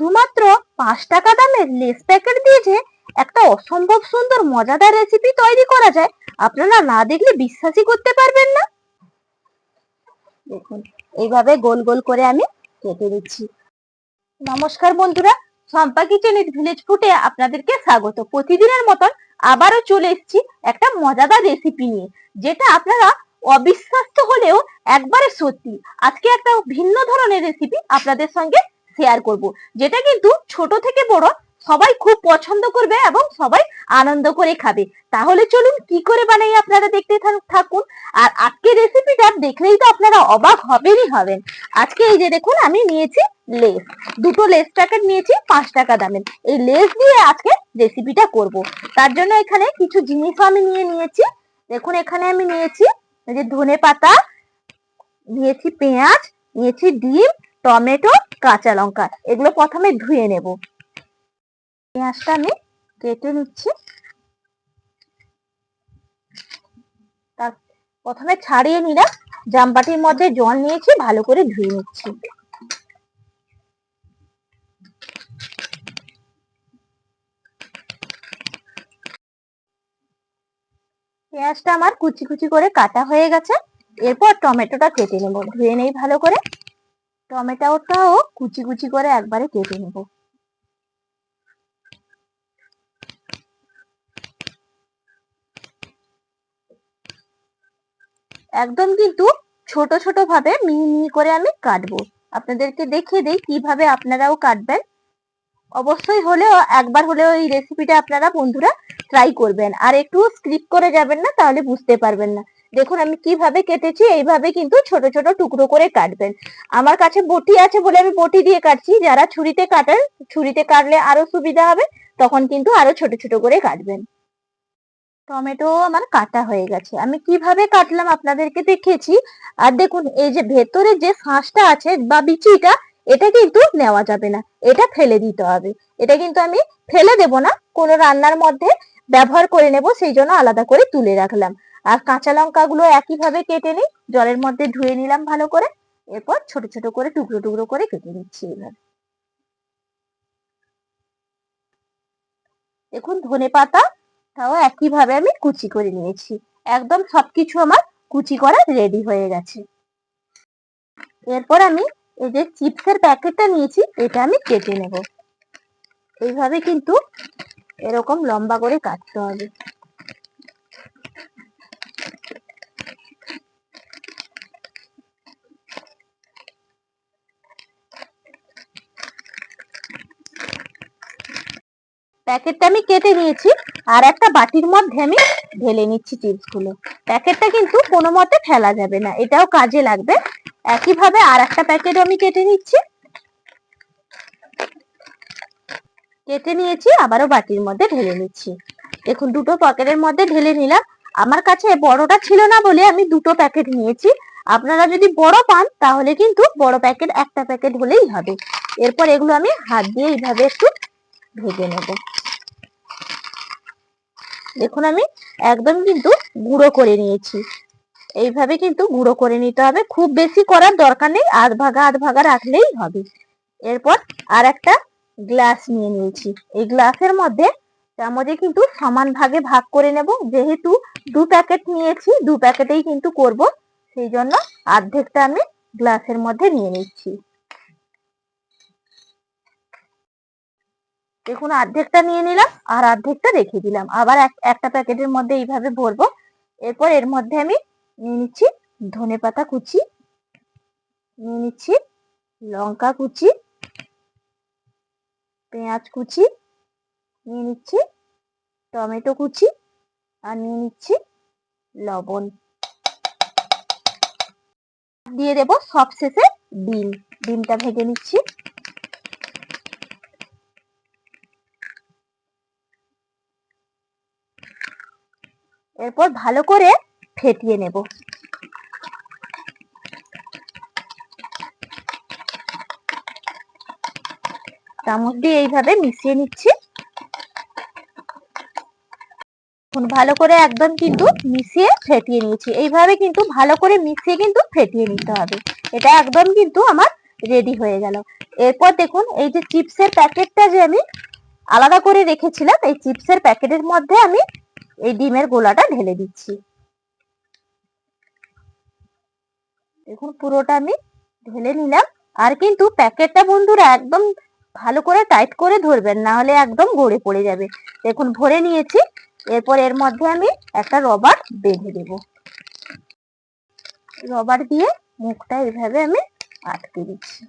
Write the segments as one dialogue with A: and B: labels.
A: শুধুমাত্র পাঁচ টাকা দামের লেস প্যাকেট দিয়ে যে একটা অসম্ভব সুন্দর মজাদার রেসিপি তৈরি করা যায়, আপনারা না দেখলে বিশ্বাসই করতে পারবেন না। দেখুন, এইভাবে গোল গোল করে আমি কেটে দিচ্ছি নমস্কার বন্ধুরা শম্পা কিচেনের ভিলেজ ফুটে আপনাদেরকে স্বাগত। প্রতিদিনের মতন আবারও চলে এসেছি একটা মজাদার রেসিপি নিয়ে, যেটা আপনারা অবিশ্বাস্য হলেও একবারে সত্যি। আজকে একটা ভিন্ন ধরনের রেসিপি আপনাদের সঙ্গে শেয়ার করব। যেটা কিন্তু ছোট থেকে বড় সবাই খুব পছন্দ করবে এবং সবাই আনন্দ করে খাবে। তাহলে চলুন কি করে বানাই আপনারা দেখতে থাক- থাকুন। আর আজকে রেসিপিটা দেখলেই তো আপনারা অবাক হবেনই হবেন। আজকে এই যে দেখুন, আমি নিয়েছি লেস। দুটো লেস প্যাকেট নিয়েছি, পাঁচ টাকা দামের। এই লেস দিয়ে আজকে রেসিপিটা করব। তার জন্য এখানে কিছু জিনিসও আমি নিয়ে নিয়েছি। দেখুন, এখানে আমি নিয়েছি যে ধনে পাতা নিয়েছি পেঁয়াজ, নিয়েছি ডিম, টমেটো কাঁচা লঙ্কা, এগুলো প্রথমে ধুয়ে নেব। পেঁয়াজটা আমি কেটে নিচ্ছি। তার প্রথমে ছাড়িয়ে নিলাম, জামবাটির মধ্যে জল নিয়েছি, ভালো করে ধুয়ে নিচ্ছি। পেঁয়াজটা আমার কুচি কুচি করে কাটা হয়ে গেছে, এরপর টমেটোটা কেটে নেব। ধুয়ে নেই ভালো করে। টমেটোটাও কুচি কুচি করে একবারে কেটে নেব। একদম কিন্তু ছোট ছোট ভাবে মিহি মিহি করে আমি কাটবো। আপনাদেরকে দেখিয়ে দেই কীভাবে আপনারাও কাটবেন। অবশ্যই হলেও, একবার হলেও এই রেসিপিটা আপনারা বন্ধুরা ট্রাই করবেন। আর একটু স্ক্রিপ করে যাবেন না, তাহলে বুঝতে পারবেন না। দেখুন, আমি কীভাবে কেটেছি, এইভাবে কিন্তু ছোট ছোট টুকরো করে কাটবেন। আমার কাছে বটি আছে বলে আমি বটি দিয়ে কাটছি। যারা ছুরিতে কাটেন, ছুরিতে কাটলে আরও সুবিধা হবে, তখন কিন্তু আরও ছোট ছোট করে কাটবেন। টমেটো আমার কাটা হয়ে গেছে। আমি কীভাবে কাটলাম আপনাদেরকে দেখেছি আর দেখুন, এই যে ভেতরে যে ফাঁসটা আছে বা বিচিটা, এটা কিন্তু নেওয়া যাবে না। এটা ফেলে দিতে হবে। এটা কিন্তু আমি ফেলে দেব না। কোনো রান্নার মধ্যে ব্যবহার করে নেব, সেই জন্য আলাদা করে তুলে রাখলাম। আর কাঁচা লঙ্কাগুলো একইভাবে কেটে নিই, জলের মধ্যে ধুয়ে নিলাম ভালো করে, এরপর ছোট ছোট করে টুকরো টুকরো করে কেটে নিচ্ছি এবার। দেখুন ধনে পাতা তাও একইভাবে আমি কুচি করে নিয়েছি, একদম সবকিছু আমার কুচি করা রেডি হয়ে গেছে। এরপর আমি এই যে চিপসের প্যাকেটটা নিয়েছি, এটা আমি কেটে নেব। এইভাবে কিন্তু এরকম লম্বা করে কাটতে হবে। প্যাকেটটা আমি কেটে নিয়েছি আর একটা বাটির মধ্যে আমি ঢেলে নিচ্ছি চিপসগুলো। প্যাকেটটা কিন্তু কোনো মতে ফেলা যাবে না, এটাও কাজে লাগবে। একইভাবে আর একটা প্যাকেট আমি কেটে নিচ্ছি। কেটে নিয়েছি, আবারও বাটির মধ্যে ঢেলে নিচ্ছি। দেখুন, দুটো প্যাকেটের মধ্যে ঢেলে নিলাম। আমার কাছে বড়টা ছিল না বলে আমি দুটো প্যাকেট নিয়েছি। আপনারা যদি বড় পান, তাহলে কিন্তু বড় প্যাকেট একটা প্যাকেট হলেই হবে। এরপর এগুলো আমি হাত দিয়ে এইভাবে একটু ভেজে নেব। দেখুন আমি একদম কিন্তু গুঁড়ো করে নিয়েছি। এইভাবে কিন্তু গুঁড়ো করে নিতে হবে। খুব বেশি করার দরকার নেই, আধ ভাগা আধ ভাগা রাখলেই হবে। এরপর আর একটা গ্লাস নিয়ে নিয়েছি। এই গ্লাসের মধ্যে চামচে কিন্তু সমান ভাগে ভাগ করে নেব। যেহেতু দু প্যাকেট নিয়েছি, দু প্যাকেটেই কিন্তু করব। সেই জন্য অর্ধেকটা আমি গ্লাসের মধ্যে নিয়ে নিচ্ছি। দেখুন অর্ধেকটা নিয়ে নিলাম আর অর্ধেকটা রেখে দিলাম। আবার এক- একটা প্যাকেটের মধ্যে এইভাবে ভরবো। এরপর এর মধ্যে আমি নিয়ে নিচ্ছি ধনে পাতা কুচি, নিয়ে নিচ্ছি লঙ্কা কুচি, পেঁয়াজ কুচি, নিয়ে নিচ্ছি টমেটো কুচি আর নিয়ে নিচ্ছি লবণ। দিয়ে দেবো সবশেষে ডিম। ডিমটা ভেজে নিচ্ছি। এরপর ভালো করে ফেটিয়ে নেব। চামচ দিয়ে এইভাবে মিশিয়ে নিচ্ছি। ভালো করে একদম কিন্তু মিশিয়ে ফেটিয়ে নিয়েছি। এইভাবে কিন্তু ভালো করে মিশিয়ে কিন্তু ফেটিয়ে নিতে হবে। এটা একদম কিন্তু আমার রেডি হয়ে গেল। এরপর দেখুন, এই যে চিপসের প্যাকেটটা যে আমি আলাদা করে রেখেছিলাম, এই চিপসের প্যাকেটের মধ্যে আমি এই ডিমের গোলাটা ঢেলে দিচ্ছি। দেখুন পুরোটা আমি ঢেলে নিলাম। আর কিন্তু প্যাকেটটা বন্ধুরা একদম ভালো করে টাইট করে ধরবেন, না হলে একদম গড়ে পড়ে যাবে। দেখুন ভরে নিয়েছি, এরপর এর মধ্যে আমি একটা রবার বেঁধে দেব। রবার দিয়ে মুখটা এইভাবে আমি আটকে দিচ্ছি।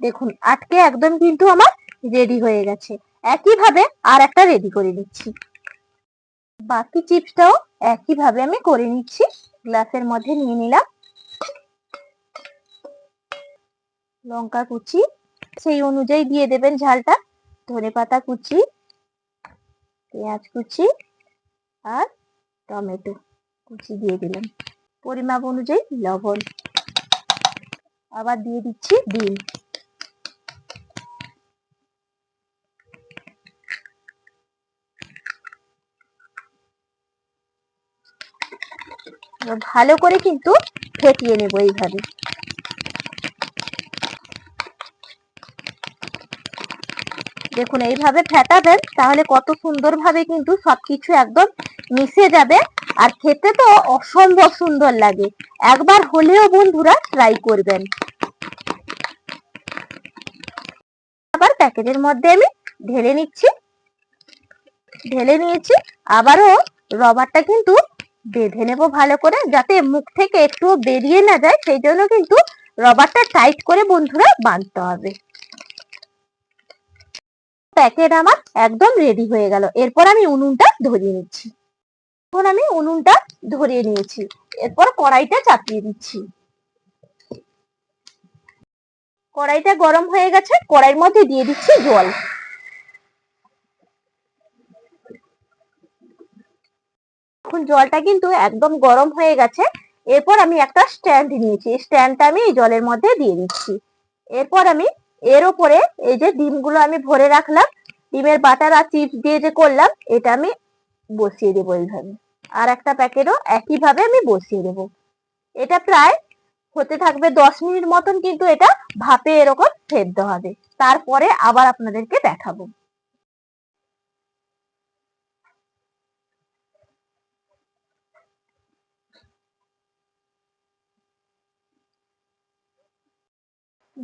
A: দেখুন আটকে একদম কিন্তু আমার রেডি হয়ে গেছে। একইভাবে আর একটা রেডি করে নিচ্ছি। বাকি চিপসটাও একইভাবে আমি করে নিচ্ছি। গ্লাসের মধ্যে নিয়ে নিলাম। লঙ্কা কুচি, সেই অনুযায়ী দিয়ে দেবেন ঝালটা। ধনে পাতা কুচি, পেঁয়াজ কুচি আর টমেটো কুচি দিয়ে দিলাম। পরিমাপ অনুযায়ী লবণ। আবার দিয়ে দিচ্ছি ডিম। ভালো করে কিন্তু ফেটিয়ে নেব এইভাবে। দেখুন, এইভাবে ফেটাবেন, তাহলে কত সুন্দরভাবে কিন্তু সবকিছু একদম মিশে যাবে। আর খেতে তো অসম্ভব সুন্দর লাগে। একবার হলেও বন্ধুরা ট্রাই করবেন। আবার প্যাকেটের মধ্যে আমি ঢেলে নিচ্ছি। ঢেলে নিয়েছি। আবারও রবারটা কিন্তু বেঁধে নেব ভালো করে, যাতে মুখ থেকে একটু বেরিয়ে না যায়, সেই জন্য কিন্তু রবারটা টাইট করে বন্ধুরা বাঁধতে হবে। প্যাকেট আমার একদম রেডি হয়ে গেল। এরপর আমি উনুনটা ধরিয়ে নিচ্ছি। এখন আমি উনুনটা ধরিয়ে নিয়েছি। এরপর কড়াইটা চাপিয়ে দিচ্ছি। কড়াইটা গরম হয়ে গেছে। কড়াইয়ের মধ্যে দিয়ে দিচ্ছি জল। এখন জলটা কিন্তু একদম গরম হয়ে গেছে। এরপর আমি একটা স্ট্যান্ড নিয়েছি। স্ট্যান্ডটা আমি এই জলের মধ্যে দিয়ে দিচ্ছি। এরপর আমি এর ওপরে এই যে ডিমগুলো আমি ভরে রাখলাম, ডিমের বাটার আর চিপস দিয়ে যে করলাম, এটা আমি বসিয়ে দেবো এইভাবে। আর একটা প্যাকেটও একইভাবে আমি বসিয়ে দেবো। এটা প্রায় হতে থাকবে দশ মিনিট মতন কিন্তু এটা ভাপে এরকম সেদ্ধ হবে। তারপরে আবার আপনাদেরকে দেখাবো।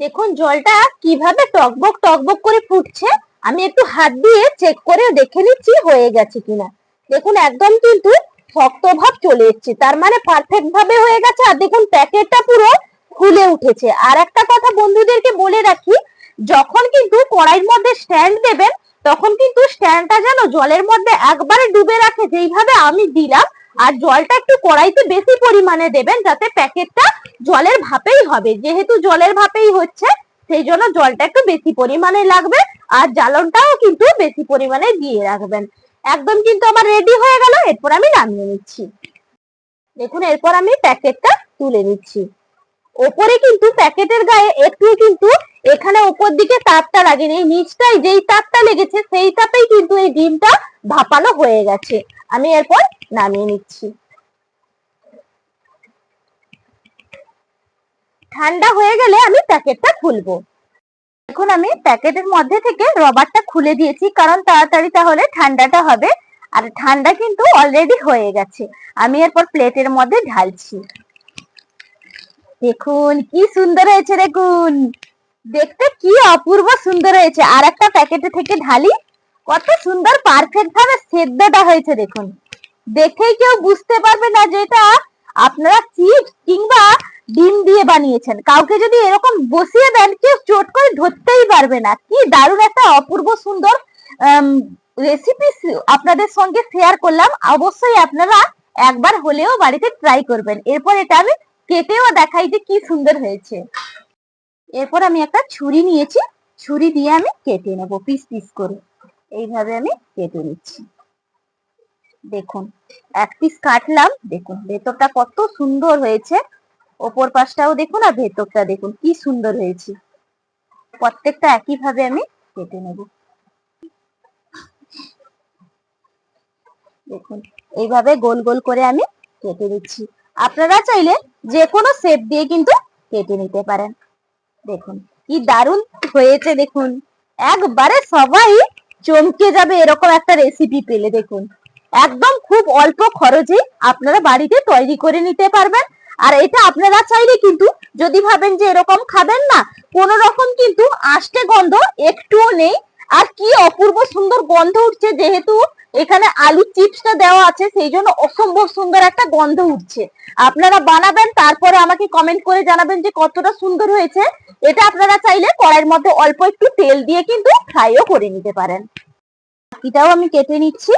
A: দেখুন, জলটা কীভাবে টকবক টকবক করে ফুটছে, আমি একটু হাত দিয়ে চেক করে দেখে নিচ্ছি হয়ে গেছে কিনা। দেখুন, একদম কিন্তু শক্ত ভাব চলে এসছে, তার মানে পারফেক্ট ভাবে হয়ে গেছে, আর দেখুন, প্যাকেটটা পুরো ফুলে উঠেছে। আর একটা কথা বন্ধুদেরকে বলে রাখি, যখন কিন্তু কড়াইয়ের মধ্যে স্ট্যান্ড দেবেন, তখন কিন্তু স্ট্যান্ডটা যেন জলের মধ্যে একবারে ডুবে রাখে, যেইভাবে আমি দিলাম আর জলটা একটু কড়াইতে বেশি পরিমাণে দেবেন যাতে প্যাকেটটা জলের ভাপেই হবে। যেহেতু জলের ভাপেই হচ্ছে, সেই জন্য জলটা একটু বেশি পরিমাণে লাগবে আর জ্বালনটাও কিন্তু বেশি পরিমাণে দিয়ে রাখবেন। একদম কিন্তু আমার রেডি হয়ে গেল, এরপর আমি নামিয়ে নিচ্ছি। দেখুন, এরপর আমি প্যাকেটটা তুলে নিচ্ছি। ওপরে কিন্তু প্যাকেটের গায়ে একটু কিন্তু এখানে উপর দিকে তাপটা লাগেনি, এই নিচটাই যেই তাপটা লেগেছে সেই তাপেই কিন্তু এই ডিমটা ভাপানো হয়ে গেছে। আমি এরপর নামিয়ে নিচ্ছি। ঠান্ডা হয়ে গেলে আমি প্যাকেটটা খুলবো। এখন আমি প্যাকেটের মধ্যে থেকে রবারটা খুলে দিয়েছি, কারণ তাড়াতাড়ি তাহলে ঠান্ডাটা হবে। আর ঠান্ডা কিন্তু অলরেডি হয়ে গেছে। আমি এরপর প্লেটের মধ্যে ঢালছি। দেখুন, কি সুন্দর হয়েছে দেখুন। দেখতে কি অপূর্ব সুন্দর হয়েছে। আর একটা প্যাকেটে থেকে ঢালি, কত সুন্দর পারফেক্ট ভাবে সেদ্ধটা হয়েছে দেখুন। দেখেই কেউ বুঝতে পারবে না যে এটা আপনারা চিপস কিংবা ডিম দিয়ে বানিয়েছেন। কাউকে যদি এরকম বসিয়ে দেন, কেউ চট করে ধরতেই পারবে না। কি দারুণ একটা অপূর্ব সুন্দর রেসিপি আপনাদের সঙ্গে শেয়ার করলাম। অবশ্যই আপনারা একবার হলেও বাড়িতে ট্রাই করবেন। এরপর এটা আমি কেটেও দেখাই যে কি সুন্দর হয়েছে। এরপর আমি একটা ছুরি নিয়েছি, ছুরি দিয়ে আমি কেটে নেব, পিস পিস করে। এইভাবে আমি কেটে নিচ্ছি। দেখুন, এক পিস কাটলাম, দেখুন, ভেতরটা কত সুন্দর হয়েছে। ওপর পাশটাও দেখুন আর ভেতরটা দেখুন, কি সুন্দর হয়েছে। প্রত্যেকটা একইভাবে আমি কেটে নেব। দেখুন, এইভাবে গোল গোল করে আমি কেটে দিচ্ছি আপনারা চাইলে যে কোনো শেপ দিয়ে কিন্তু কেটে নিতে পারেন। দেখুন, কি দারুণ হয়েছে দেখুন। একবারে সবাই চমকে যাবে এরকম একটা রেসিপি পেলে দেখুন। একদম খুব অল্প খরচে আপনারা বাড়িতে তৈরি করে নিতে পারবেন। আর এটা আপনারা চাইলে কিন্তু যদি ভাবেন যে এরকম খাবেন না, কোন রকম কিন্তু আষ্টে গন্ধ একটুও নেই। আর কি অপূর্ব সুন্দর গন্ধ উঠছে যেহেতু এখানে আলু চিপসটা দেওয়া আছে, সেই জন্য অসম্ভব সুন্দর একটা গন্ধ উঠছে। আপনারা বানাবেন, তারপরে আমাকে কমেন্ট করে জানাবেন যে কতটা সুন্দর হয়েছে। এটা আপনারা চাইলে কড়াইয়ের মধ্যে অল্প একটু তেল দিয়ে কিন্তু ফ্রাইও করে নিতে পারেন। বাকিটাও আমি কেটে নিচ্ছি।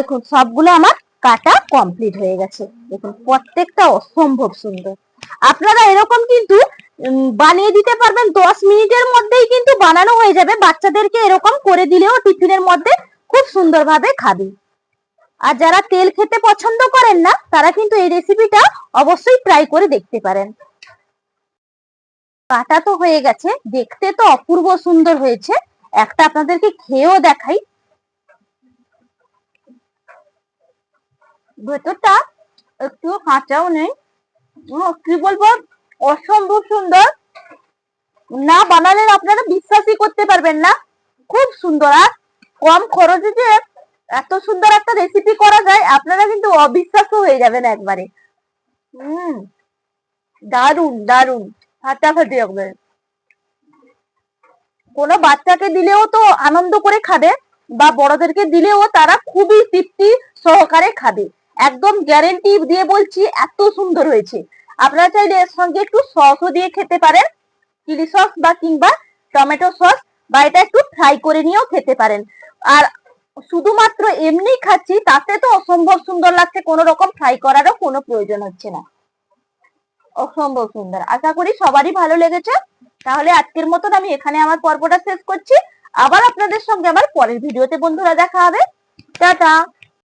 A: দেখুন, সবগুলো আমার কাটা কমপ্লিট হয়ে গেছে। দেখুন, প্রত্যেকটা অসম্ভব সুন্দর। আপনারা এরকম কিন্তু বানিয়ে দিতে পারবেন। দশ মিনিটের মধ্যেই কিন্তু বানানো হয়ে যাবে। বাচ্চাদেরকে এরকম করে দিলেও টিফিনের মধ্যে খুব সুন্দরভাবে খাবে। আর যারা তেল খেতে পছন্দ করেন না, তারা কিন্তু এই রেসিপিটা অবশ্যই ট্রাই করে দেখতে পারেন। কাটা তো হয়ে গেছে। দেখতে তো অপূর্ব সুন্দর হয়েছে। একটা আপনাদেরকে খেয়েও দেখাই। ভেতরটা একটু কাঁচাও নেই। কি বলব? অসম্ভব সুন্দর। না বানালে আপনারা বিশ্বাসই করতে পারবেন না। খুব সুন্দর। আর কম খরচে যে এত সুন্দর একটা রেসিপি করা যায়, আপনারা কিন্তু অবিশ্বাসও হয়ে যাবেন একবারে। হুম। দারুণ দারুণ ফাটাফাটি একবারে কোনো বাচ্চাকে দিলেও তো আনন্দ করে খাবে বা বড়দেরকে দিলেও তারা খুবই তৃপ্তি সহকারে খাবে। একদম গ্যারেন্টি দিয়ে বলছি, এত সুন্দর হয়েছে। আপনারা চাইলে এর সঙ্গে একটু সসও দিয়ে খেতে পারেন। চিলি সস বা কিংবা টমেটো সস বা এটা একটু ফ্রাই করে নিয়েও খেতে পারেন। আর শুধুমাত্র এমনি খাচ্ছি, তাতে তো অসম্ভব সুন্দর লাগছে, কোনো রকম ফ্রাই করারও কোনো প্রয়োজন হচ্ছে না। অসম্ভব সুন্দর। আশা করি সবারই ভালো লেগেছে। তাহলে আজকের মতন আমি এখানে আমার পর্বটা শেষ করছি। আবার আপনাদের সঙ্গে আমার পরের ভিডিওতে বন্ধুরা দেখা হবে। টাটা!